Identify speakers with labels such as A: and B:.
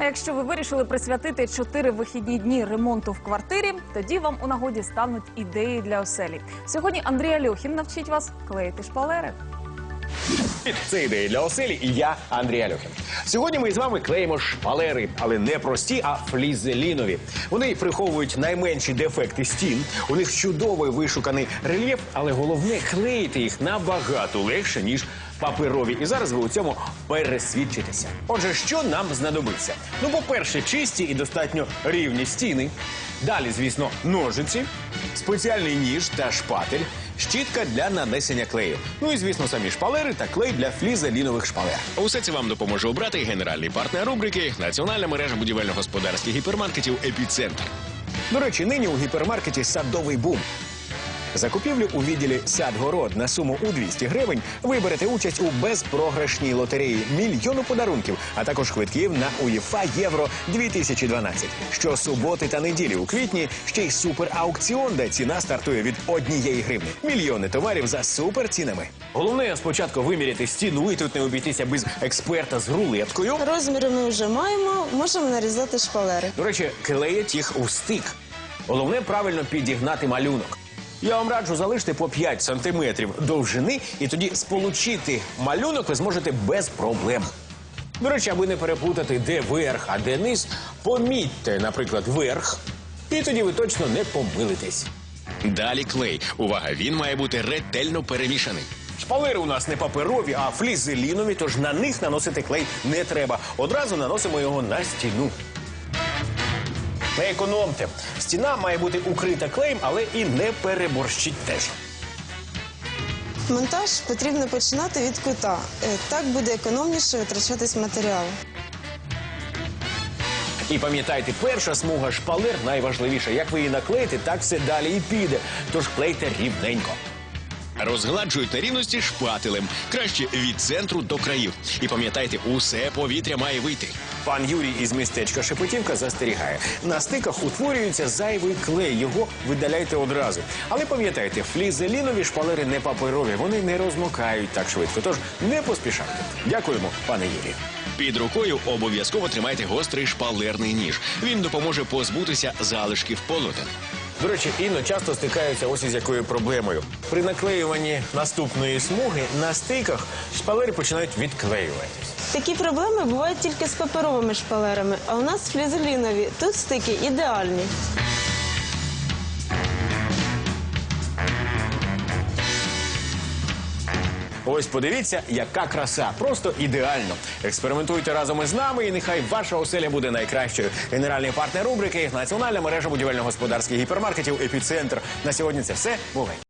A: А якщо ви вирішили присвятити чотири вихідні дні ремонту в квартирі, тоді вам у нагоді стануть ідеї для оселі. Сьогодні Андрій Альохін навчить вас клеїти шпалери.
B: Це ідеї для оселі, і я Андрій Альохін. Сьогодні ми з вами клеїмо шпалери, але не прості, а флізелінові. Вони приховують найменші дефекти стін. У них чудовий вишуканий рельєф, але головне клеїти їх набагато легше ніж паперові. І зараз ви у цьому пересвідчитеся. Отже, що нам знадобиться? Ну, по-перше, чисті і достатньо рівні стіни. Далі, звісно, ножиці, спеціальний ніж та шпатель, щітка для нанесення клею. Ну і звісно, самі шпалери та клей для флізелінових шпалер.
C: Усе це вам допоможе обрати генеральний партнер рубрики Національна мережа будівельно-господарських гіпермаркетів Епіцентр.
B: До речі, нині у гіпермаркеті садовий бум. За купівлю у відділі сад-город на суму у 200 гривень ви берете участь у безпрограшній лотереї мільйону подарунків, а також квитків на УЄФА Євро 2012. Щосуботи та неділі у квітні ще й супераукціон, де ціна стартує від однієї гривні. Мільйони товарів за суперцінами. Головне спочатку виміряти стіну, і тут не обійтися без експерта з рулеткою.
D: Розміри ми вже маємо, можемо нарізати шпалери.
B: До речі, клеять їх у стик. Головне правильно підігнати малюнок. Я вам раджу залишити по 5 сантиметрів довжини, і тоді сполучити малюнок ви зможете без проблем. До речі, аби не переплутати, де верх, а де низ, помітьте, наприклад, верх, і тоді ви точно не помилитесь.
C: Далі клей. Увага, він має бути ретельно перемішаний.
B: Шпалери у нас не паперові, а флізелінові, тож на них наносити клей не треба. Одразу наносимо його на стіну. Не економте. Стіна має бути укрита клеєм, але і не переборщіть теж.
D: Монтаж потрібно починати від кута. Е, Так буде економніше витрачатись матеріал.
B: І пам'ятайте, перша смуга шпалер найважливіша. Як ви її наклеїте, так все далі і піде. Тож клейте рівненько.
C: Розгладжують нерівності шпателем. Краще від центру до країв. І пам'ятайте, усе повітря має вийти.
B: Пан Юрій із містечка Шепетівка застерігає. На стиках утворюється зайвий клей. Його видаляйте одразу. Але пам'ятайте, флізелінові шпалери не паперові, вони не розмокають так швидко. Тож не поспішайте. Дякуємо, пане Юрію.
C: Під рукою обов'язково тримайте гострий шпалерний ніж. Він допоможе позбутися залишків полотен.
B: До речі, Інно часто стикаються ось із якою проблемою. При наклеюванні наступної смуги на стиках шпалери починають відклеюватись.
D: Такі проблеми бувають тільки з паперовими шпалерами, а у нас флізелінові. Тут стики ідеальні.
B: Ось подивіться, яка краса, просто ідеально. Експериментуйте разом із нами, і нехай ваша оселя буде найкращою. Генеральний партнер рубрики Національна мережа будівельно-господарських гіпермаркетів Епіцентр. На сьогодні це все. Бувай.